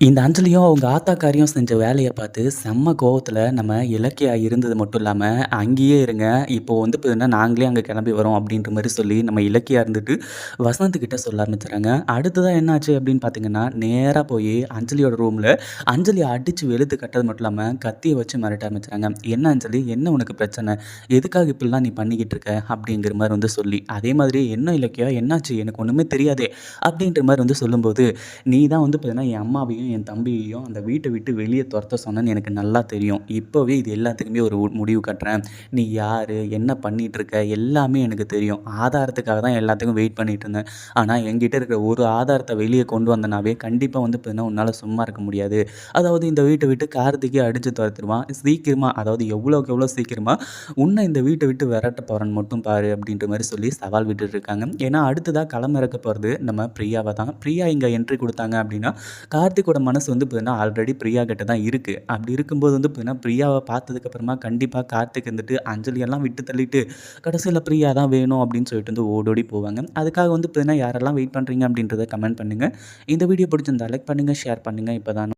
இந்த அஞ்சலியும் அவங்க ஆத்தாக்காரியும் செஞ்ச வேலையை பார்த்து செம்ம கோவத்தில் நம்ம இலக்கியா இருந்தது மட்டும் இல்லாமல் "அங்கேயே இருங்க. இப்போ வந்து பார்த்தீங்கன்னா, நாங்களே அங்கே கிளம்பி வரோம்." அப்படின்ற மாதிரி சொல்லி நம்ம இலக்கியா இருந்துட்டு வசந்தத்துக்கிட்ட சொல்ல ஆரம்பிச்சுடுறாங்க. அடுத்ததாக என்னாச்சு அப்படின்னு பார்த்தீங்கன்னா, நேராக போய் அஞ்சலியோட ரூமில் அஞ்சலி அடித்து வெளுத்து கட்டது மட்டும் இல்லாமல் கத்தியை வச்சு மிரட்ட ஆரம்பிச்சுறாங்க. "என்ன அஞ்சலி? என்ன உனக்கு பிரச்சனை? எதுக்காக இப்படிலாம் நீ பண்ணிக்கிட்டு இருக்க?" அப்படிங்கிற மாதிரி வந்து சொல்லி, அதே மாதிரி "என்ன இலக்கியா? என்னாச்சு? எனக்கு ஒன்றுமே தெரியாதே." அப்படின்ற மாதிரி வந்து சொல்லும்போது, "நீ தான் வந்து பார்த்தீங்கன்னா, என் அம்மாவையும் என் தம்பியையும் அந்த வீட்டை விட்டு வெளியே துரத்த சொன்னேன்னு எனக்கு நல்லா தெரியும். இப்போவே இது எல்லாத்துக்குமே ஒரு முடிவு கட்டுறேன். நீ யார்? என்ன பண்ணிகிட்டு இருக்க எல்லாமே எனக்கு தெரியும். ஆதாரத்துக்காக தான் எல்லாத்துக்கும் வெயிட் பண்ணிட்டு இருந்தேன். ஆனால் என்கிட்ட இருக்கிற ஒரு ஆதாரத்தை வெளியே கொண்டு வந்தனாவே கண்டிப்பாக வந்து பார்த்தீங்கன்னா உன்னால் சும்மா இருக்க முடியாது. அதாவது இந்த வீட்டை விட்டு கார்த்திகே அடித்து துரத்துருவான் சீக்கிரமாக அதாவது எவ்வளோக்கு எவ்வளோ சீக்கிரமாக உன்னை இந்த வீட்டை விட்டு விரட்ட போகிறேன்னு மட்டும் பாரு அப்படின்ற மாதிரி சொல்லி சவால் விட்டுட்டு இருக்காங்க. ஏன்னா அடுத்ததாக களம் இறக்க போகிறது நம்ம பிரியாவை தான். பிரியா இங்கே என்ட்ரி கொடுத்தாங்க அப்படின்னா கார்த்திகோட மனசு வந்து பார்த்தீங்கன்னா ஆல்ரெடி பிரியா கிட்ட தான் இருக்குது அப்படி இருக்கும்போது வந்து பார்த்தீங்கன்னா பிரியாவை பார்த்ததுக்கப்புறமா கண்டிப்பாக கார்த்திக் வந்துட்டு அஞ்சலியெல்லாம் விட்டு தள்ளிட்டு கடைசியில் பிரியா தான் வேணும் அப்படின்னு சொல்லிட்டு வந்து ஓடோடி போவாங்க. அதுக்காக வந்து பார்த்தீங்கன்னா யாரெல்லாம் வெயிட் பண்ணுறீங்க அப்படின்றத கமெண்ட் பண்ணுங்கள் இந்த வீடியோ பிடிச்சிருந்தா லைக் பண்ணுங்கள் ஷேர் பண்ணுங்கள் இப்போ தான்